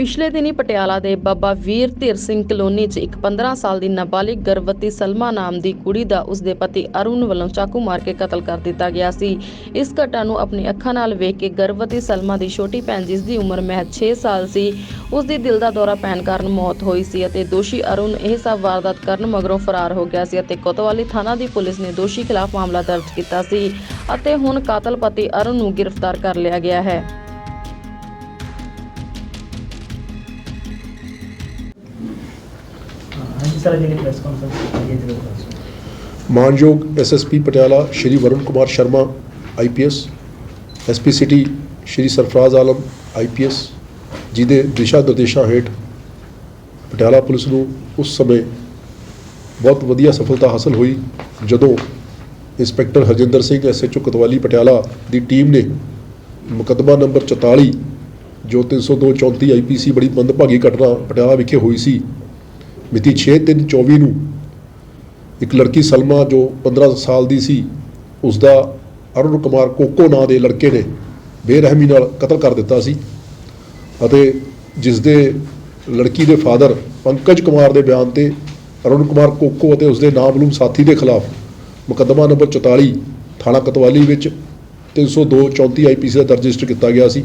ਪਿਛਲੇ ਦਿਨੀ ਪਟਿਆਲਾ ਦੇ ਬਾਬਾ ਵੀਰ ਧੀਰ ਸਿੰਘ ਕਲੋਨੀ 'ਚ ਇੱਕ 15 ਸਾਲ ਦੀ ਨਾਬਾਲਿਗ ਗਰਭਵਤੀ ਸਲਮਾ ਨਾਮ ਦੀ ਕੁੜੀ ਦਾ ਉਸਦੇ ਪਤੀ ਅਰੁਣ ਵੱਲੋਂ ਚਾਕੂ ਮਾਰ ਕੇ ਕਤਲ ਕਰ ਦਿੱਤਾ ਗਿਆ ਸੀ। ਇਸ ਘਟਨਾ ਨੂੰ ਆਪਣੀ ਅੱਖਾਂ ਨਾਲ ਵੇਖ ਕੇ ਗਰਭਵਤੀ ਸਲਮਾ ਦੀ ਛੋਟੀ ਭੈਣ, ਜਿਸ ਦੀ ਉਮਰ ਮਹਿਜ਼ 6 ਸਾਲ ਸੀ, ਉਸ ਦੀ ਦਿਲ ਦਾ ਦੌਰਾ ਪੈਣ ਕਾਰਨ ਮੌਤ ਹੋਈ ਸੀ ਅਤੇ ਦੋਸ਼ੀ ਅਰੁਣ ਇਹ ਸਭ ਵਾਰਦਾਤ ਕਰਨ ਮਗਰੋਂ ਫਰਾਰ ਹੋ ਗਿਆ ਸੀ ਅਤੇ ਕੋਤਵਾਲੀ ਥਾਣਾ ਦੀ ਪੁਲਿਸ ਨੇ ਦੋਸ਼ੀ ਖਿਲਾਫ ਮਾਮਲਾ ਦਰਜ ਕੀਤਾ ਸੀ ਅਤੇ ਹੁਣ ਕਾਤਲ ਪਤੀ ਅਰੁਣ ਨੂੰ ਗ੍ਰਿਫਤਾਰ ਕਰ ਲਿਆ ਗਿਆ ਹੈ। ਹਾਂਜੀ ਸਰ ਜਿਹੜੀ ਪ੍ਰੈਸ ਕਾਨਫਰੰਸ ਕੀਤੀ ਹੈ ਇਹਦੇ ਦੱਸੋ ਮਾਨਯੋਗ SSP Patiala Shri Varun Kumar Sharma IPS SP city Shri Sarfaraz Alam IPS ਦੇ ਦਿਸ਼ਾ ਨਿਰਦੇਸ਼ਾਂ ਹੇਠ ਪਟਿਆਲਾ ਪੁਲਿਸ ਨੂੰ ਉਸ ਸਮੇਂ ਬਹੁਤ ਵਧੀਆ ਸਫਲਤਾ ਹਾਸਲ ਹੋਈ, ਜਦੋਂ ਇੰਸਪੈਕਟਰ ਹਰਜਿੰਦਰ ਸਿੰਘ ਐਸਐਚਓ ਕਤਵਾਲੀ ਪਟਿਆਲਾ ਦੀ ਟੀਮ ਨੇ ਮੁਕੱਦਮਾ ਨੰਬਰ 44 ਜੋ 302 34 ਆਈਪੀਸੀ ਬੜੀ ਮੰਦਭਾਗੀ ਘਟਨਾ ਪਟਿਆਲਾ ਵਿਖੇ ਹੋਈ ਸੀ ਮਿਤੀ 6/3/24 ਨੂੰ ਇੱਕ ਲੜਕੀ ਸਲਮਾ ਜੋ 15 ਸਾਲ ਦੀ ਸੀ ਉਸ ਦਾ ਅਰੁਣ ਕੁਮਾਰ ਕੋਕੋ ਨਾਂ ਦੇ ਲੜਕੇ ਨੇ ਬੇਰਹਿਮੀ ਨਾਲ ਕਤਲ ਕਰ ਦਿੱਤਾ ਸੀ ਅਤੇ ਜਿਸ ਦੇ ਲੜਕੀ ਦੇ ਫਾਦਰ ਪੰਕਜ ਕੁਮਾਰ ਦੇ ਬਿਆਨ ਤੇ ਅਰੁਣ ਕੁਮਾਰ ਕੋਕੋ ਅਤੇ ਉਸ ਦੇ ਨਾਮਲੂਮ ਸਾਥੀ ਦੇ ਖਿਲਾਫ ਮੁਕੱਦਮਾ ਨੰਬਰ 44 ਥਾਣਾ ਕਤਵਾਲੀ ਵਿੱਚ 302 34 ਆਈਪੀਸੀ ਦਾ ਦਰਜ ਰਜਿਸਟਰ ਕੀਤਾ ਗਿਆ ਸੀ।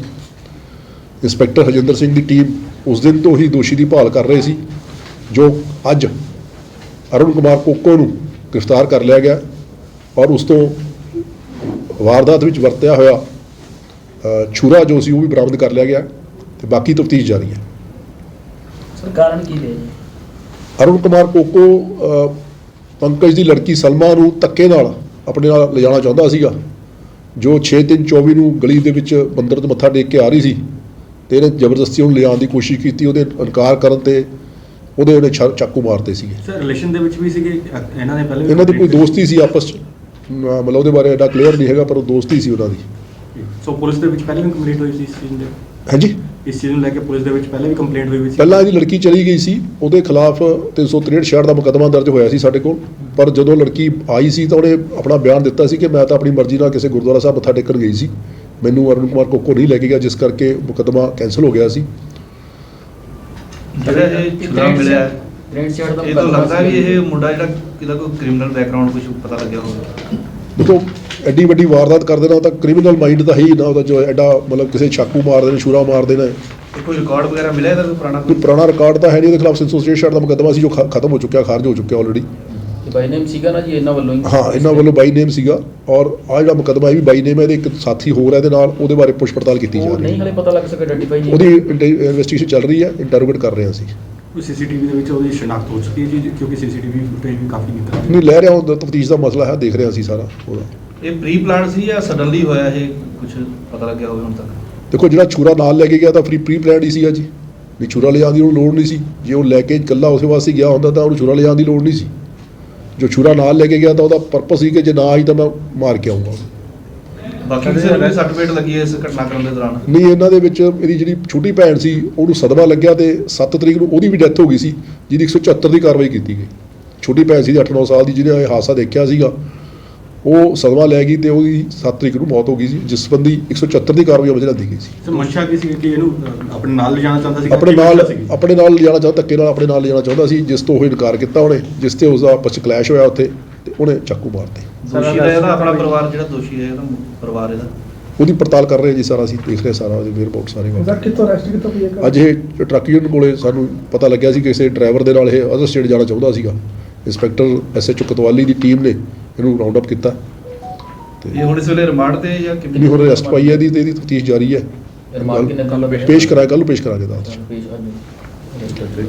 ਇੰਸਪੈਕਟਰ ਹਰਜਿੰਦਰ ਸਿੰਘ ਦੀ ਟੀਮ ਉਸ ਦਿਨ ਤੋਂ ਹੀ ਦੋਸ਼ੀ ਦੀ ਭਾਲ ਕਰ ਰਹੇ ਸੀ। ਜੋ ਅੱਜ ਅਰੁਣ ਕੁਮਾਰ ਕੋਕੋ ਨੂੰ ਗ੍ਰਿਫਤਾਰ ਕਰ ਲਿਆ ਗਿਆ ਔਰ ਉਸ ਤੋਂ ਵਾਰਦਾਤ ਵਿੱਚ ਵਰਤਿਆ ਹੋਇਆ ਛੁਰਾ ਜੋ ਸੀ ਉਹ ਵੀ ਬਰਾਮਦ ਕਰ ਲਿਆ ਗਿਆ ਤੇ ਬਾਕੀ ਤਫਤੀਸ਼ ਜਾਰੀ ਹੈ। ਸਰ ਕਾਰਨ ਕੀ ਹੈ ਜੀ? ਅਰੁਣ ਕੁਮਾਰ ਕੋਕੋ ਪੰਕਜ ਦੀ ਲੜਕੀ ਸਲਮਾ ਨੂੰ ਧੱਕੇ ਨਾਲ ਆਪਣੇ ਨਾਲ ਲਿਜਾਣਾ ਚਾਹੁੰਦਾ ਸੀਗਾ ਜੋ 6/3/24 ਨੂੰ ਗਲੀ ਦੇ ਵਿੱਚ ਮੰਦਿਰ ਤੋਂ ਮੱਥਾ ਟੇਕ ਕੇ ਆ ਰਹੀ ਸੀ ਤੇ ਇਹਨੇ ਜ਼ਬਰਦਸਤੀ ਉਹਨੂੰ ਲਿਜਾਣ ਦੀ ਕੋਸ਼ਿਸ਼ ਕੀਤੀ ਉਹਦੇ ਇਨਕਾਰ ਕਰਨ ਤੇ ਉਹਦੇ ਉਹਨੇ ਛਾ- ਚਾਕੂ ਮਾਰਤੇ ਸੀਗੇ। ਸਰ ਰਿਲੇਸ਼ਨ ਦੇ ਵਿੱਚ ਵੀ ਸੀਗੇ? ਅ- ਇਹਨਾਂ ਨੇ ਪਹਿਲੇ ਵੀ ਇਹਨਾਂ ਦੀ ਕੋਈ ਦੋਸਤੀ ਸੀ ਆਪਸ ਚ? ਮਤਲਬ ਉਹਦੇ ਬਾਰੇ ਐਡਾ ਕਲੀਅਰ ਨਹੀਂ ਹੈਗਾ ਪਰ ਉਹ ਦੋਸਤੀ ਸੀ ਉਹਨਾਂ ਦੀ। ਸੋ ਪੁਲਿਸ ਦੇ ਵਿੱਚ ਪਹਿਲੇ ਵੀ ਕੰਪਲੇਂਟ ਹੋਈ ਸੀ ਇਸ ਚੀਜ਼ ਦੇ? ਹਾਂਜੀ? ਇਸ ਚੀਜ਼ ਨੂੰ ਲੈ ਕੇ ਪੁਲਿਸ ਦੇ ਵਿੱਚ ਪਹਿਲੇ ਵੀ ਕੰਪਲੇਂਟ ਹੋਈ ਹੋਈ ਸੀ? ਪਹਿਲਾਂ ਇਹਦੀ ਲੜਕੀ ਚਲੀ ਗਈ ਸੀ ਉਹਦੇ ਖਿਲਾਫ 363 66 ਦਾ ਮੁਕੱਦਮਾ ਦਰਜ ਹੋਇਆ ਸੀ ਸਾਡੇ ਕੋਲ। ਪਰ ਜਦੋਂ ਲੜਕੀ ਆਈ ਸੀ ਤਾਂ ਉਹਨੇ ਆਪਣਾ ਬਿਆਨ ਦਿੱਤਾ ਸੀ ਕਿ ਮੈਂ ਤਾਂ ਆਪਣੀ ਮਰਜ਼ੀ ਨਾਲ ਕਿਸੇ ਗੁਰਦੁਆਰਾ ਸਾਹਿਬ ਮੱਥਾ ਟੇਕਣ ਗਈ ਸੀ। ਮੈਨੂੰ ਅਰੁਣ ਕੁਮਾਰ ਕੋਕੋ ਨਹੀਂ ਲੈ ਕੇ ਗਿਆ ਜਿਸ ਕਰਕੇ ਮੁਕੱਦਮਾ ਕੈਂਸਲ ਹੋ ਗਿਆ ਸੀ। ਜਿਹੜਾ ਇਹ ਛੁਰਾ ਮਿਲਿਆ ਹੈ, ਗ੍ਰੈਂਡ ਸ਼ਾਟ ਦਾ ਇਹ ਤਾਂ ਲੱਗਦਾ ਵੀ ਇਹ ਮੁੰਡਾ ਜਿਹੜਾ ਕਿਹਦਾ ਕੋਈ ਕ੍ਰਿਮੀਨਲ ਬੈਕਗ੍ਰਾਉਂਡ ਕੁਝ ਪਤਾ ਲੱਗਿਆ ਹੋਵੇ। ਦੇਖੋ ਐਡੀ ਵੱਡੀ ਵਾਰਦਾਤ ਕਰ ਦੇਣਾ ਉਹ ਤਾਂ ਕ੍ਰਿਮੀਨਲ ਮਾਈਂਡ ਦਾ ਹੈ ਹੀ ਨਾ ਉਹਦਾ ਜੋ ਐਡਾ ਮਤਲਬ ਕਿਸੇ ਚਾਕੂ ਮਾਰ ਦੇਣਾ ਛੁਰਾ ਮਾਰ ਦੇਣਾ ਕੋਈ ਰਿਕਾਰਡ ਵਗੈਰਾ ਮਿਲਿਆ ਇਹਦਾ ਕੋਈ ਪੁਰਾਣਾ ਕੋਈ ਪੁਰਾਣਾ ਰਿਕਾਰਡ ਤਾਂ ਹੈ ਨਹੀਂ ਉਹਦੇ ਖਿਲਾਫ 363 ਛੜ ਦਾ ਮੁਕੱਦਮਾ ਸੀ ਜੋ ਖ- ਖਤਮ ਹੋ ਚੁੱਕਿਆ ਖਾਰਜ ਹੋ ਚੁੱਕਿਆ ਆਲਰੇਡੀ ਬਾਈ ਨੇਮ ਸੀਗਾ ਨਾ ਜੀ ਇਹਨਾਂ ਵੱਲੋਂ ਹੀ। ਹਾਂ ਇਹਨਾਂ ਵੱਲੋਂ ਬਾਈ ਨੇਮ ਸੀਗਾ। ਔਰ ਆ ਜਿਹੜਾ ਮੁਕੱਦਮਾ ਇਹ ਵੀ ਬਾਈ ਨੇਮ ਹੈ ਇਹਦੇ ਇੱਕ ਸਾਥੀ ਹੋਰ ਹੈ ਇਹਦੇ ਨਾਲ ਉਹਦੇ ਬਾਰੇ ਪੁੱਛ ਪੜਤਾਲ ਕੀਤੀ ਜਾ ਉਹ ਰਹੀ ਨਹੀਂ ਹੈ ਹਲੇ ਪਤਾ ਲੱਗ ਸਕਿਆ ਆਈਡੈਂਟੀਫਾਈ ਨਹੀਂ ਉਹਦੀ ਇਨਵੈਸਟੀਗੇਸ਼ਨ ਚੱਲ ਰਹੀ ਹੈ ਇੰਟਰੋਗੇਟ ਕਰ ਰਹੇ ਹਾਂ ਅਸੀਂ। ਕੋਈ ਸੀਸੀਟੀਵੀ ਦੇ ਵਿੱਚ ਉਹਦੀ ਸ਼ਨਾਖਤ ਹੋ ਚੁੱਕੀ ਹੈ ਜੀ ਕਿਉਂਕਿ ਸੀਸੀਟੀਵੀ ਫੁਟੇਜ ਵੀ ਕਾਫੀ ਨਿਕਲ ਨਹੀਂ ਲੈ ਰਿਹਾ ਉਹ ਤਫਤੀਸ਼ ਦਾ ਮਸਲਾ ਹੈ ਦੇਖ ਰਹੇ ਹਾਂ ਅਸੀਂ ਸਾਰਾ ਉਹਦਾ ਇਹ ਪ੍ਰੀ ਪਲਾਨ ਸੀ ਜਾਂ ਸਡਨਲੀ ਹੋਇਆ ਇਹ? ਕੁਝ ਪਤਾ ਲੱਗਿਆ ਹੋਵੇ ਹੁਣ ਤੱਕ। ਦੇਖੋ ਜਿਹੜਾ ਛੁਰਾ ਨਾਲ ਲੈ ਕੇ ਗਿਆ ਤਾਂ ਫਰੀ ਪ੍ਰੀ ਪਲਾਨਡ ਹੀ ਸੀਗਾ ਜੀ। ਵੀ ਛੁਰਾ ਲਿਜਾਣ ਦੀ ਉਹਨੂੰ ਲੋੜ ਨਹੀਂ ਸੀ। ਜੇ ਉਹ ਲੈ ਕੇ ਇਕੱਲਾ ਉਸੇ ਵਾਸਤੇ ਗਿਆ ਹੁੰਦਾ ਤਾਂ ਉਹਨੂੰ ਛੁਰਾ ਲਿਜਾਣ ਦੀ ਲੋੜ ਨਹੀਂ ਸੀ। ਜੋ ਛੁਰਾ ਨਾਲ ਲੈ ਕੇ ਗਿਆ ਤਾਂ ਉਹਦਾ ਪਰਪਸ ਸੀ ਕਿ ਜੇ ਨਾ ਆਈ ਤਾਂ ਮੈਂ ਮਾਰ ਕੇ ਆਉਂਗਾ ਬਾਕੀ ਕਿਸੇ ਨੂੰ ਸਰਟੀਫਿਕੇਟ ਲੱਗੀ ਇਸ ਘਟਨਾਕ੍ਰਮ ਦੇ ਦੌਰਾਨ? ਨਹੀਂ ਇਹਨਾਂ ਦੇ ਵਿੱਚ ਇਹਦੀ ਜਿਹੜੀ ਛੋਟੀ ਭੈਣ ਸੀ ਉਹਨੂੰ ਸਦਮਾ ਲੱਗਿਆ ਤੇ 7 ਤਰੀਕ ਨੂੰ ਉਹਦੀ ਵੀ ਡੈਥ ਹੋ ਗਈ ਸੀ ਜਿਹਦੀ 174 ਦੀ ਕਾਰਵਾਈ ਕੀਤੀ ਗਈ। ਛੋਟੀ ਭੈਣ ਸੀ 8-9 ਸਾਲ ਦੀ ਜਿਹਨੇ ਇਹ ਹਾਦਸਾ ਦੇਖਿਆ ਸੀਗਾ। ਉਹ ਸਦਮਾ ਲੈ ਗਈ ਤੇ ਉਹਦੀ 7 ਤਰੀਕ ਨੂੰ ਮੌਤ ਹੋ ਗਈ ਸੀ ਜਿਸ ਸੰਬੰਧੀ 174 ਦੀ ਕਾਰਵਾਈ ਅਮਲ ਚ ਗਈ ਸੀ। ਸਰ ਮਨਸ਼ਾ ਕੀ ਸੀ ਕਿ ਇਹਨੂੰ ਆਪਣੇ ਨਾਲ ਲਿਜਾਣਾ ਚਾਹੁੰਦਾ ਸੀ ਆਪਣੇ ਨਾਲ ਆਪਣੇ ਨਾਲ ਲਿਜਾਣਾ ਚਾਹੁੰਦਾ ਧੱਕੇ ਨਾਲ ਆਪਣੇ ਨਾਲ ਲਿਜਾਣਾ ਚਾਹੁੰਦਾ ਸੀ ਜਿਸ ਤੋਂ ਉਹ ਇਨਕਾਰ ਕੀਤਾ ਉਹਨੇ ਜਿਸ ਤੇ ਉਸ ਦਾ ਆਪਸ ਚ ਕਲੈਸ਼ ਹੋਇਆ ਉੱਥੇ ਤੇ ਉਹਨੇ ਚਾਕੂ ਮਾਰਤੇ ਦੋਸ਼ੀ ਦਾ ਇਹਦਾ ਆਪਣਾ ਪਰਿਵਾਰ ਜਿਹੜਾ ਦੋਸ਼ੀ ਹੈ ਇਹਦਾ ਪਰਿਵਾਰ ਇਹਦਾ? ਉਹਦੀ ਪੜਤਾਲ ਕਰ ਰਹੇ ਜੀ ਸਾਰਾ ਅਸੀਂ ਦੇਖ ਰਹੇ ਸਾਰਾ ਉਹਦੀ ਰਿਪੋਰਟ ਸਾਰੇ ਸਰ ਗੱਲ ਕਿੱਥੋਂ ਅਰੈਸਟ ਕੀਤਾ ਹੋਈ ਹੈ ਅੱਜ ਇਹ ਟਰੱਕ ਯੂਨੀਅਨ ਕੋਲੇ ਸਾਨੂੰ ਪਤਾ ਲੱਗਿਆ ਸੀ ਕਿ ਕਿਸੇ ਡਰਾਈਵਰ ਦੇ ਨਾਲ ਇਹ ਅਦਰ ਸਟੇਟ ਜਾਣਾ ਚਾਹੁੰਦਾ ਸੀਗਾ। ਇੰਸਪੈਕਟਰ ਐਸਐਚਓ ਕਤਵਾਲੀ ਦੀ ਟੀਮ ਨੇ ਇਹਨੂੰ ਰਾਉਂਡ ਅਪ ਕੀਤਾ। ਇਹ ਹੁਣ ਇਸ ਵੇਲੇ ਰਿਮਾਂਡ ਤੇ ਜਾਂ ਕਿਵੇਂ? ਇਹਦੀ ਹੁਣ ਅਰੈਸਟ ਪਾਈ ਹੈ ਇਹਦੀ ਤੇ ਇਹਦੀ ਤਫਤੀਸ਼ ਜਾਰੀ ਹੈ। ਰਿਮਾਂਡ ਕਿੰਨੇ ਕੱਲ ਪੇਸ਼ ਕਰਾਇਆ ਕੱਲ ਨੂੰ ਪੇਸ਼ ਕਰਾਂਗੇ ਅਦਾਲਤ 'ਚ ਪੇਸ਼ ਅੱਜ